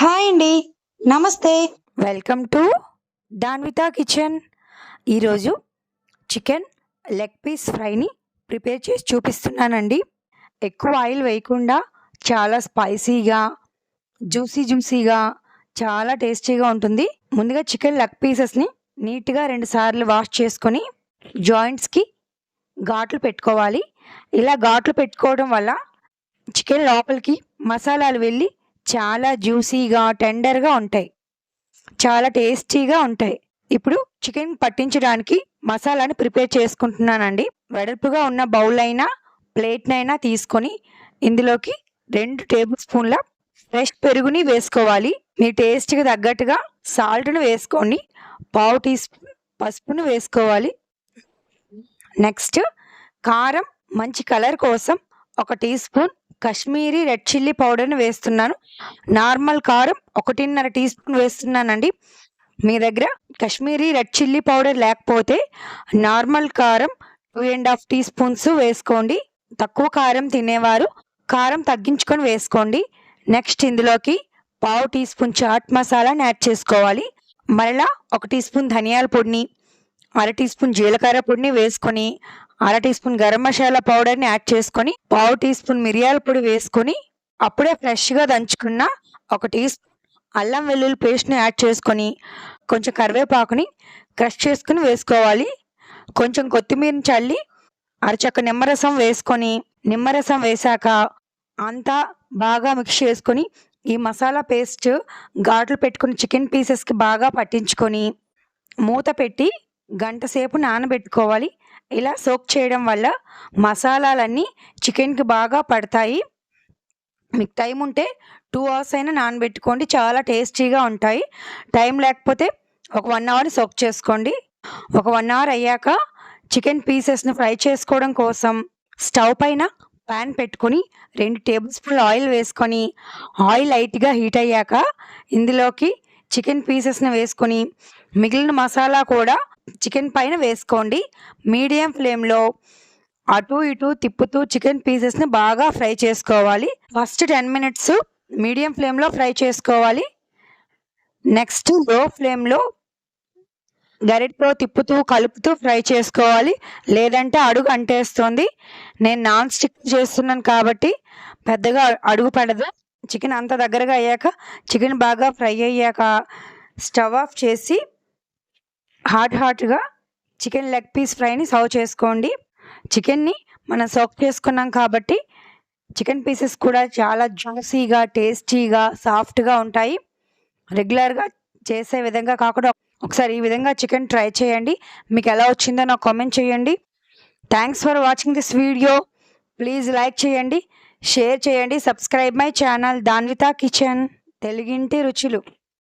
Hi అండి. నమస్తే. Welcome to Danvitha kitchen. ఈరోజు చికెన్ లెగ్ పీస్ ఫ్రైని ప్రిపేర్ చేసి చూపిస్తున్నానండి. ఎక్కువ ఆయిల్ వేయకుండా చాలా స్పైసీగా జ్యూసీ జ్యూసీగా చాలా టేస్టీగా ఉంటుంది. ముందుగా చికెన్ లెగ్ పీసెస్ని నీట్గా రెండు సార్లు వాష్ చేసుకొని జాయింట్స్కి ఘాట్లు పెట్టుకోవాలి. ఇలా ఘాట్లు పెట్టుకోవడం వల్ల చికెన్ లోపలికి మసాలాలు వెళ్ళి చాలా జ్యూసీగా టెండర్గా ఉంటాయి. చాలా టేస్టీగా ఉంటాయి. ఇప్పుడు చికెన్ పట్టించడానికి మసాలాని ప్రిపేర్ చేసుకుంటున్నానండి. వెడల్పుగా ఉన్న బౌల్ అయినా ప్లేట్నైనా తీసుకొని ఇందులోకి రెండు టేబుల్ స్పూన్ల ఫ్రెష్ పెరుగుని వేసుకోవాలి. మీ టేస్ట్కి తగ్గట్టుగా సాల్ట్ను వేసుకోండి పావు టీ స్పూన్ పసుపును వేసుకోవాలి. నెక్స్ట్ కారం మంచి కలర్ కోసం ఒక teaspoon Kashmiri red chilli పౌడర్ని వేస్తున్నాను. నార్మల్ కారం ఒకటిన్నర టీ స్పూన్ వేస్తున్నానండి. మీ దగ్గర కాశ్మీరీ రెడ్ చిల్లీ పౌడర్ లేకపోతే నార్మల్ కారం two and half teaspoons వేసుకోండి. తక్కువ కారం తినేవారు కారం తగ్గించుకొని వేసుకోండి. నెక్స్ట్ ఇందులోకి పావు టీ స్పూన్ చాట్ మసాలాని యాడ్ చేసుకోవాలి. మరలా ఒక టీ స్పూన్ ధనియాల పొడిని అర టీ స్పూన్ జీలకర్ర పొడిని వేసుకొని అర టీ స్పూన్ గరం మసాలా పౌడర్ని యాడ్ చేసుకొని పావు టీ స్పూన్ మిరియాల పొడి వేసుకొని అప్పుడే ఫ్రెష్గా దంచుకున్న ఒక టీ స్పూన్ అల్లం వెల్లుల్లి పేస్ట్ని యాడ్ చేసుకొని కొంచెం కరివేపాకుని క్రష్ చేసుకుని వేసుకోవాలి. కొంచెం కొత్తిమీరని చల్లి అరచక్క నిమ్మరసం వేసుకొని నిమ్మరసం వేశాక అంతా బాగా మిక్స్ చేసుకొని ఈ మసాలా పేస్ట్ ఘాట్లు పెట్టుకుని చికెన్ పీసెస్కి బాగా పట్టించుకొని మూత పెట్టి గంట సేపు నానబెట్టుకోవాలి. ఇలా సోక్ చేయడం వల్ల మసాలాలన్నీ చికెన్కి బాగా పడతాయి. మీకు టైం ఉంటే టూ అవర్స్ అయినా నానబెట్టుకోండి. చాలా టేస్టీగా ఉంటాయి. టైం లేకపోతే ఒక వన్ అవర్ సోక్ చేసుకోండి. ఒక వన్ అవర్ అయ్యాక చికెన్ పీసెస్ని ఫ్రై చేసుకోవడం కోసం స్టవ్ పైన ప్యాన్ పెట్టుకొని రెండు టేబుల్ స్పూన్లు ఆయిల్ వేసుకొని ఆయిల్ లైట్గా హీట్ అయ్యాక ఇందులోకి చికెన్ పీసెస్ని వేసుకొని మిగిలిన మసాలా కూడా చికెన్ పైన వేసుకోండి. మీడియం ఫ్లేమ్లో అటు ఇటు తిప్పుతూ చికెన్ పీసెస్ని బాగా ఫ్రై చేసుకోవాలి. ఫస్ట్ టెన్ మినిట్స్ మీడియం ఫ్లేమ్లో ఫ్రై చేసుకోవాలి. నెక్స్ట్లో ఫ్లేమ్లో గరిటతో తిప్పుతూ కలుపుతూ ఫ్రై చేసుకోవాలి. లేదంటే అడుగు అంటేస్తుంది. నేను నాన్ స్టిక్ చేస్తున్నాను కాబట్టి పెద్దగా అడుగు పడదు. చికెన్ అంత దగ్గరగా అయ్యాక చికెన్ బాగా ఫ్రై అయ్యాక స్టవ్ ఆఫ్ చేసి హాట్ హాట్గా చికెన్ లెగ్ పీస్ ఫ్రైని సర్వ్ చేసుకోండి. చికెన్ని మనం సోక్ చేసుకున్నాం కాబట్టి చికెన్ పీసెస్ కూడా చాలా జ్యూసీగా టేస్టీగా సాఫ్ట్గా ఉంటాయి. రెగ్యులర్గా చేసే విధంగా కాకుండా ఒకసారి ఈ విధంగా చికెన్ ట్రై చేయండి. మీకు ఎలా వచ్చిందో నాకు కామెంట్ చేయండి. Thanks for watching this video. Please like చేయండి షేర్ చేయండి subscribe my channel Danvitha kitchen. తెలుగింటి రుచులు.